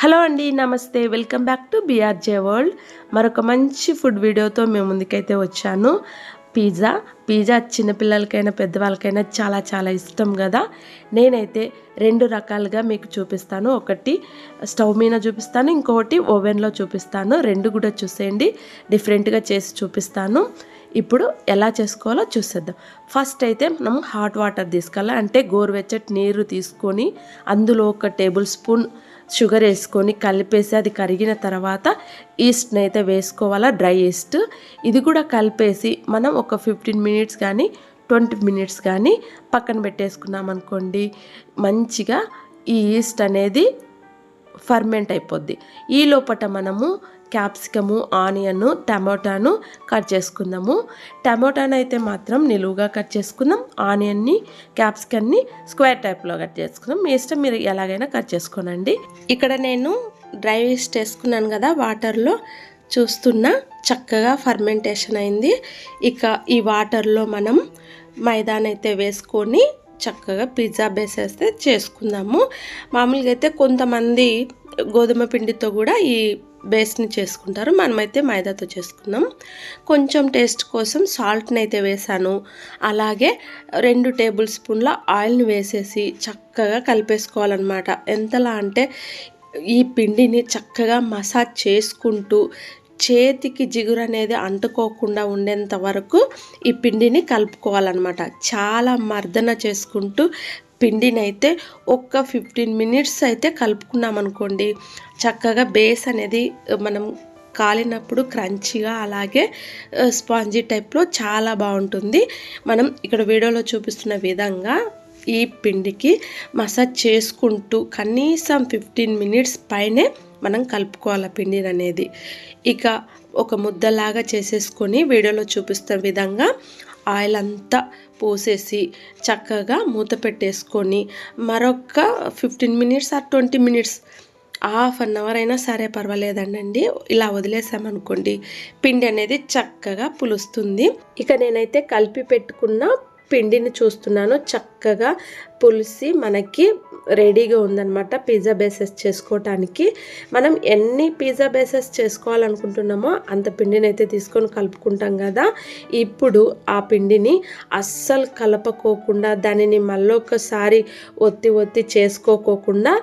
Hello అండి నమస్తే. Welcome back to BRJ world మరొక మంచి ఫుడ్ వీడియోతో మేము ముందుకైతే వచ్చాను. పిజ్జా పిజ్జా చిన్నపిల్లలకైనా పెద్దవాళ్ళకైనా చాలా చాలా ఇష్టం కదా. నేనైతే రెండు రకాలుగా మీకు చూపిస్తాను. ఒకటి స్టవ్ మీద చూపిస్తాను ఇంకొకటి ఓవెన్లో చూపిస్తాను. రెండు కూడా చూసేయండి. డిఫరెంట్గా చేసి చూపిస్తాను. ఇప్పుడు ఎలా చేసుకోవాలో చూసేద్దాం. ఫస్ట్ అయితే మనం హాట్ వాటర్ తీసుకోవాలి అంటే గోరువెచ్చటి నీరు తీసుకొని అందులో ఒక టేబుల్ స్పూన్ షుగర్ వేసుకొని కలిపేసి అది కరిగిన తర్వాత ఈస్ట్ని అయితే వేసుకోవాలా డ్రై ఈస్ట్ ఇది కూడా కలిపేసి మనం ఒక ఫిఫ్టీన్ మినిట్స్ కానీ ట్వంటీ మినిట్స్ కానీ పక్కన పెట్టేసుకున్నాం అనుకోండి మంచిగా ఈ ఈస్ట్ అనేది ఫర్మెంట్ అయిపోద్ది. ఈ లోపట మనము క్యాప్సికము ఆనియన్ టమాటాను కట్ చేసుకుందాము. టమాటాను అయితే మాత్రం నిలువుగా కట్ చేసుకుందాం ఆనియన్ని క్యాప్సికన్ని స్క్వేర్ టైప్లో కట్ చేసుకుందాం మీ ఇష్టం మీరు ఎలాగైనా కట్ చేసుకోనండి. ఇక్కడ నేను డ్రై వేస్ట్ వేసుకున్నాను కదా వాటర్లో చూస్తున్నా చక్కగా ఫర్మెంటేషన్ అయింది. ఇక ఈ వాటర్లో మనం మైదానైతే వేసుకొని చక్కగా పిజ్జా బేస్ వేస్తే చేసుకుందాము. మామూలుగా అయితే కొంతమంది గోధుమ పిండితో కూడా ఈ బేస్ని చేసుకుంటారు. మనమైతే మైదాతో చేసుకున్నాం కొంచెం టేస్ట్ కోసం సాల్ట్ని అయితే వేసాను. అలాగే రెండు టేబుల్ స్పూన్ల ఆయిల్ని వేసేసి చక్కగా కలిపేసుకోవాలన్నమాట. ఎంతలా అంటే ఈ పిండిని చక్కగా మసాజ్ చేసుకుంటూ చేతికి జిగురు అనేది అంటుకోకుండా ఉండేంత వరకు ఈ పిండిని కలుపుకోవాలన్నమాట. చాలా మర్దన చేసుకుంటూ పిండినైతే ఒక్క ఫిఫ్టీన్ మినిట్స్ అయితే కలుపుకున్నాం అనుకోండి చక్కగా బేస్ అనేది మనం కాలినప్పుడు క్రంచిగా అలాగే స్పాంజీ టైప్లో చాలా బాగుంటుంది. మనం ఇక్కడ వీడియోలో చూపిస్తున్న విధంగా ఈ పిండికి మసాజ్ చేసుకుంటూ కనీసం ఫిఫ్టీన్ మినిట్స్ పైనే మనం కలుపుకోవాలి పిండిని అనేది. ఇక ఒక ముద్దలాగా చేసేసుకొని వీడియోలో చూపిస్తున్న విధంగా ఆయిల్ అంతా పోసేసి చక్కగా మూత పెట్టేసుకొని మరొక fifteen minutes or twenty minutes half an hour అయినా సరే పర్వాలేదండి ఇలా వదిలేసామనుకోండి పిండి అనేది చక్కగా పులుస్తుంది. ఇక నేనైతే కలిపి పెట్టుకున్న పిండిని చూస్తున్నాను. చక్కగా పులిసి మనకి రెడీగా ఉందన్నమాట పిజ్జా బేసెస్ చేసుకోవటానికి. మనం ఎన్ని పిజ్జా బేసెస్ చేసుకోవాలనుకుంటున్నామో అంత పిండిని అయితే తీసుకొని కలుపుకుంటాం కదా. ఇప్పుడు ఆ పిండిని అస్సలు కలపకోకుండా దానిని మళ్ళొకసారి ఒత్తి ఒత్తి చేసుకోకోకుండా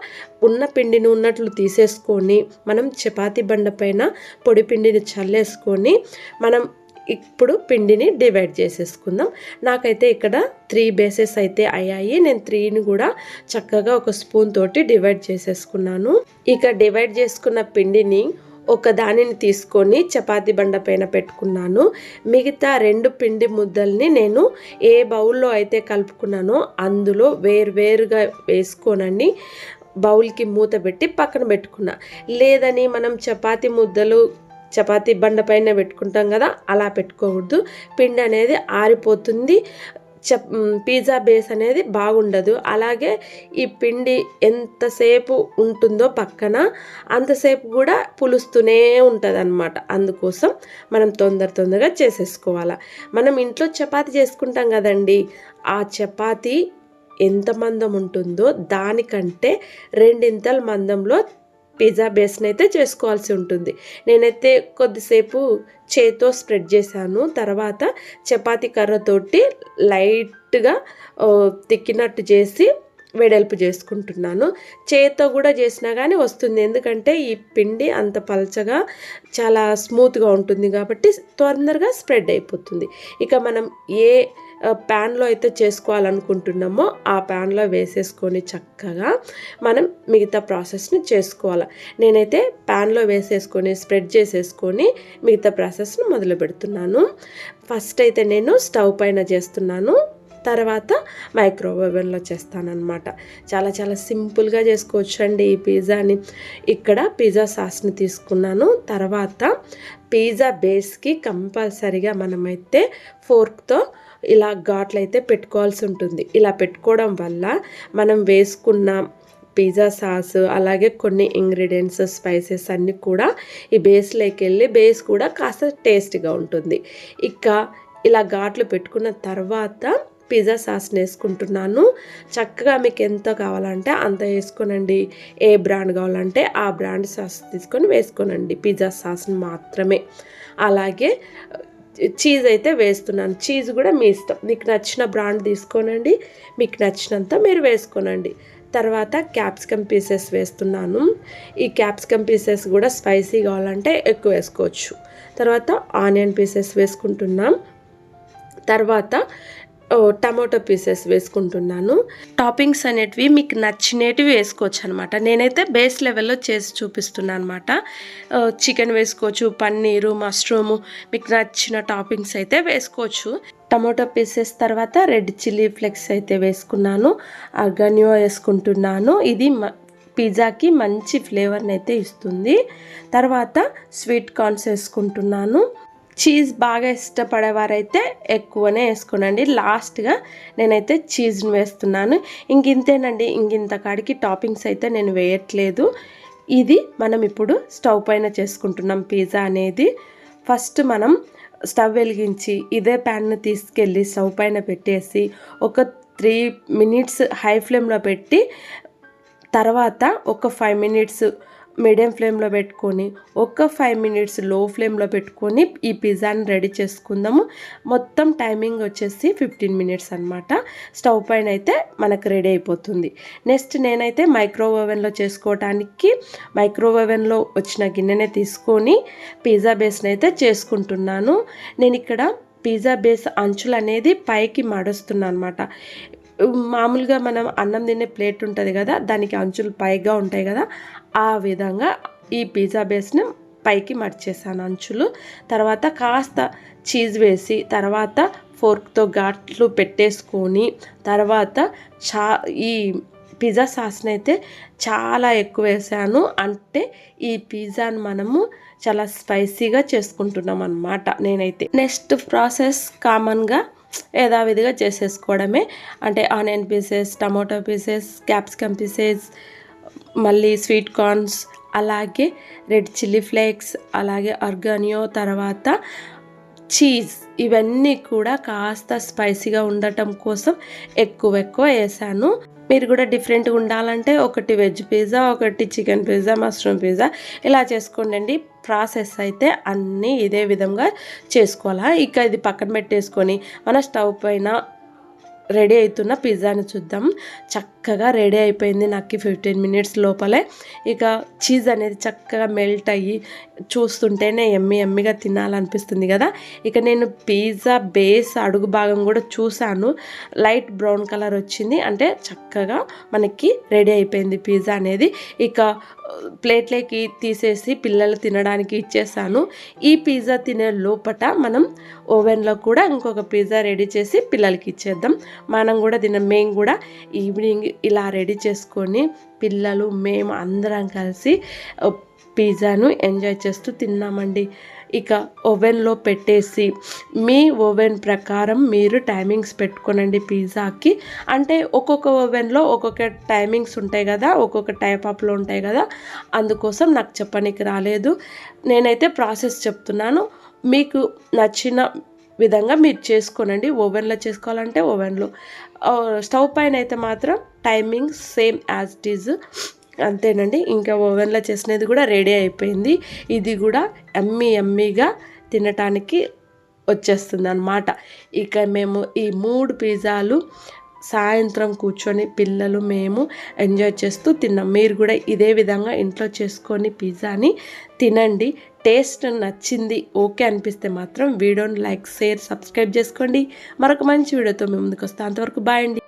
ఉన్న పిండిని ఉన్నట్లు తీసేసుకొని మనం చపాతీ బండ పైన పొడి పిండిని చల్లేసుకొని మనం ఇప్పుడు పిండిని డివైడ్ చేసేసుకుందాం. నాకైతే ఇక్కడ త్రీ బేసెస్ అయితే అయ్యాయి. నేను త్రీని కూడా చక్కగా ఒక స్పూన్ తోటి డివైడ్ చేసేసుకున్నాను. ఇక డివైడ్ చేసుకున్న పిండిని ఒక దానిని తీసుకొని చపాతి బండ పైన పెట్టుకున్నాను. మిగతా రెండు పిండి ముద్దల్ని నేను ఏ బౌల్లో అయితే కలుపుకున్నానో అందులో వేరువేరుగా వేసుకోనండి బౌల్కి మూత పెట్టి పక్కన పెట్టుకున్నా. లేదని మనం చపాతి ముద్దలు చపాతీ బండ పైన పెట్టుకుంటాం కదా అలా పెట్టుకోకూడదు పిండి అనేది ఆరిపోతుంది. చప్ పిజ్జా బేస్ అనేది బాగుండదు. అలాగే ఈ పిండి ఎంతసేపు ఉంటుందో పక్కన అంతసేపు కూడా పులుస్తూనే ఉంటుంది అనమాట అందుకోసం మనం తొందర తొందరగా చేసేసుకోవాలి. మనం ఇంట్లో చపాతి చేసుకుంటాం కదండి ఆ చపాతీ ఎంత మందం ఉంటుందో దానికంటే రెండింతల మందంలో పిజ్జా బేస్ని అయితే చేసుకోవాల్సి ఉంటుంది. నేనైతే కొద్దిసేపు చేతో స్ప్రెడ్ చేశాను. తర్వాత చపాతీ కర్రతోటి లైట్గా తిక్కినట్టు చేసి వెడల్పు చేసుకుంటున్నాను. చేత్తో కూడా చేసినా కానీ వస్తుంది. ఎందుకంటే ఈ పిండి అంత పలచగా చాలా స్మూత్గా ఉంటుంది కాబట్టి తొందరగా స్ప్రెడ్ అయిపోతుంది. ఇక మనం ఏ ప్యాన్లో అయితే చేసుకోవాలనుకుంటున్నామో ఆ ప్యాన్లో వేసేసుకొని చక్కగా మనం మిగతా ప్రాసెస్ని చేసుకోవాలి. నేనైతే ప్యాన్లో వేసేసుకొని స్ప్రెడ్ చేసేసుకొని మిగతా ప్రాసెస్ను మొదలు పెడుతున్నాను. ఫస్ట్ అయితే నేను స్టవ్ పైన చేస్తున్నాను. తర్వాత మైక్రోవేవ్ ఓవెన్లో చేస్తానన్నమాట. చాలా చాలా సింపుల్గా చేసుకోవచ్చు అండి ఈ పిజ్జాని. ఇక్కడ పిజ్జా సాస్ని తీసుకున్నాను. తర్వాత పిజ్జా బేస్కి కంపల్సరిగా మనమైతే ఫోర్క్తో ఇలా ఘాట్లు అయితే పెట్టుకోవాల్సి ఉంటుంది ఇలా పెట్టుకోవడం వల్ల మనం వేసుకున్న పిజ్జా సాస్ అలాగే కొన్ని ఇంగ్రీడియంట్స్ స్పైసెస్ అన్నీ కూడా ఈ బేస్లోకి వెళ్ళి బేస్ కూడా కాస్త టేస్ట్గా ఉంటుంది. ఇక ఇలా ఘాట్లు పెట్టుకున్న తర్వాత పిజ్జా సాస్ని వేసుకుంటున్నాను. చక్కగా మీకు ఎంత కావాలంటే అంత వేసుకోనండి. ఏ బ్రాండ్ కావాలంటే ఆ బ్రాండ్ సాస్ తీసుకొని వేసుకోనండి. పిజ్జా సాస్ని మాత్రమే. అలాగే చీజ్ అయితే వేస్తున్నాను. చీజ్ కూడా మీ ఇష్టం. మీకు నచ్చిన బ్రాండ్ తీసుకోనండి. మీకు నచ్చినంత మీరు వేసుకోనండి. తర్వాత క్యాప్సికమ్ పీసెస్ వేస్తున్నాను. ఈ క్యాప్సికమ్ పీసెస్ కూడా స్పైసీ కావాలంటే ఎక్కువ వేసుకోవచ్చు. తర్వాత ఆనియన్ పీసెస్ వేసుకుంటున్నాం. తర్వాత టమాటో పీసెస్ వేసుకుంటున్నాను. టాపింగ్స్ అనేటివి మీకు నచ్చినవి వేసుకోవచ్చు అనమాట నేనైతే బేస్ లెవెల్లో చేసి చూపిస్తున్నాను అనమాట చికెన్ వేసుకోవచ్చు పన్నీరు మష్రూము మీకు నచ్చిన టాపింగ్స్ అయితే వేసుకోవచ్చు. టమాటో పీసెస్ తర్వాత రెడ్ చిల్లీ ఫ్లెక్స్ అయితే వేసుకున్నాను. అర్గన్యో వేసుకుంటున్నాను. ఇది మ- పిజ్జాకి మంచి ఫ్లేవర్ని అయితే ఇస్తుంది. తర్వాత స్వీట్ కార్న్స్ వేసుకుంటున్నాను. చీజ్ బాగా ఇష్టపడేవారైతే ఎక్కువనే వేసుకోనండి. లాస్ట్గా నేనైతే చీజ్ని వేస్తున్నాను. ఇంక ఇంతేనండి. ఇంక కాడికి టాపింగ్స్ అయితే నేను వేయట్లేదు. ఇది మనం ఇప్పుడు స్టవ్ పైన చేసుకుంటున్నాం పిజ్జా అనేది. ఫస్ట్ మనం స్టవ్ వెలిగించి ఇదే ప్యాన్ను తీసుకెళ్ళి స్టవ్ పైన పెట్టేసి ఒక త్రీ మినిట్స్ హై ఫ్లేమ్లో పెట్టి తర్వాత ఒక ఫైవ్ మినిట్స్ మీడియం ఫ్లేమ్లో పెట్టుకొని ఒక ఫైవ్ మినిట్స్లో ఫ్లేమ్లో పెట్టుకొని ఈ పిజ్జాని రెడీ చేసుకుందాము. మొత్తం టైమింగ్ వచ్చేసి ఫిఫ్టీన్ మినిట్స్ అనమాట స్టవ్ పైన అయితే మనకు రెడీ అయిపోతుంది. నెక్స్ట్ నేనైతే మైక్రో ఓవెన్లో చేసుకోవడానికి మైక్రో ఓవెన్లో వచ్చిన గిన్నెనే తీసుకొని పిజ్జా బేస్ని అయితే చేసుకుంటున్నాను. నేను ఇక్కడ పిజ్జా బేస్ అంచులు అనేది పైకి మడుస్తున్నాను అనమాట మామూలుగా మనం అన్నం తినే ప్లేట్ ఉంటుంది కదా దానికి అంచులు పైగా ఉంటాయి కదా ఆ విధంగా ఈ పిజ్జా బేస్ని పైకి మడిచేసాను అంచులు. తర్వాత కాస్త చీజ్ వేసి తర్వాత ఫోర్క్తో ఘాట్లు పెట్టేసుకొని తర్వాత చా ఈ పిజ్జా సాస్ని అయితే చాలా ఎక్కువ వేసాను. అంటే ఈ పిజ్జాని మనము చాలా స్పైసీగా చేసుకుంటున్నాం అనమాట నేనైతే. నెక్స్ట్ ప్రాసెస్ కామన్గా యథావిధిగా చేసేసుకోవడమే. అంటే onion pieces tomato pieces capsicum pieces మళ్ళీ స్వీట్ కార్న్స్ అలాగే రెడ్ చిల్లీ ఫ్లేక్స్ అలాగే ఆర్గానియో తర్వాత చీజ్ ఇవన్నీ కూడా కాస్త స్పైసీగా ఉండటం కోసం ఎక్కువ ఎక్కువ వేసాను. మీరు కూడా డిఫరెంట్గా ఉండాలంటే ఒకటి వెజ్ పిజ్జా ఒకటి చికెన్ పిజ్జా మష్రూమ్ పిజ్జా ఇలా చేసుకోండి ప్రాసెస్ అయితే అన్నీ ఇదే విధంగా చేసుకోవాలా? ఇక ఇది పక్కన పెట్టేసుకొని మన స్టవ్ పైన రెడీ అవుతున్న పిజ్జాని చూద్దాం. చక్క చక్కగా రెడీ అయిపోయింది నాకు ఫిఫ్టీన్ మినిట్స్ లోపలే. ఇక చీజ్ అనేది చక్కగా మెల్ట్ అయ్యి చూస్తుంటేనే ఎమ్మి ఎమ్మిగా తినాలనిపిస్తుంది కదా. ఇక నేను పిజ్జా బేస్ అడుగు భాగం కూడా చూశాను. లైట్ బ్రౌన్ కలర్ వచ్చింది. అంటే చక్కగా మనకి రెడీ అయిపోయింది పిజ్జా అనేది. ఇక ప్లేట్లోకి తీసేసి పిల్లలు తినడానికి ఇచ్చేసాను. ఈ పిజ్జా తినే లోపట మనం ఓవెన్లో కూడా ఇంకొక పిజ్జా రెడీ చేసి పిల్లలకి ఇచ్చేద్దాం. మనం కూడా తిన మేము కూడా ఈవినింగ్ ఇలా రెడీ చేసుకొని పిల్లలు మేము అందరం కలిసి పిజ్జాను ఎంజాయ్ చేస్తూ తిన్నామండి. ఇక ఓవెన్లో పెట్టేసి మీ ఓవెన్ ప్రకారం మీరు టైమింగ్స్ పెట్టుకోనండి పిజ్జాకి. అంటే ఒక్కొక్క ఓవెన్లో ఒక్కొక్క టైమింగ్స్ ఉంటాయి కదా ఒక్కొక్క టైప్ ఆఫ్లో ఉంటాయి కదా అందుకోసం నాకు చెప్పనికి రాలేదు. నేనైతే ప్రాసెస్ చెప్తున్నాను. మీకు నచ్చిన విధంగా మీరు చేసుకోనండి. ఓవెన్లో చేసుకోవాలంటే ఓవెన్లో. స్టవ్ పైన అయితే మాత్రం timing same as it is. అంతేనండి. ఇంకా ఓవెన్లో చేసినది కూడా రెడీ అయిపోయింది. ఇది కూడా ఎమ్మి ఎమ్మిగా తినటానికి వచ్చేస్తుంది అనమాట ఇక మేము ఈ మూడు పిజ్జాలు సాయంత్రం కూర్చొని పిల్లలు మేము ఎంజాయ్ చేస్తూ తిన్నాం. మీరు కూడా ఇదే విధంగా ఇంట్లో చేసుకొని పిజ్జాని తినండి. టేస్ట్ నచ్చింది ఓకే అనిపిస్తే మాత్రం వీడియోని లైక్ షేర్ సబ్స్క్రైబ్ చేసుకోండి. మరొక మంచి వీడియోతో మేము ముందుకు వస్తాం. అంతవరకు బాయ్ అండి.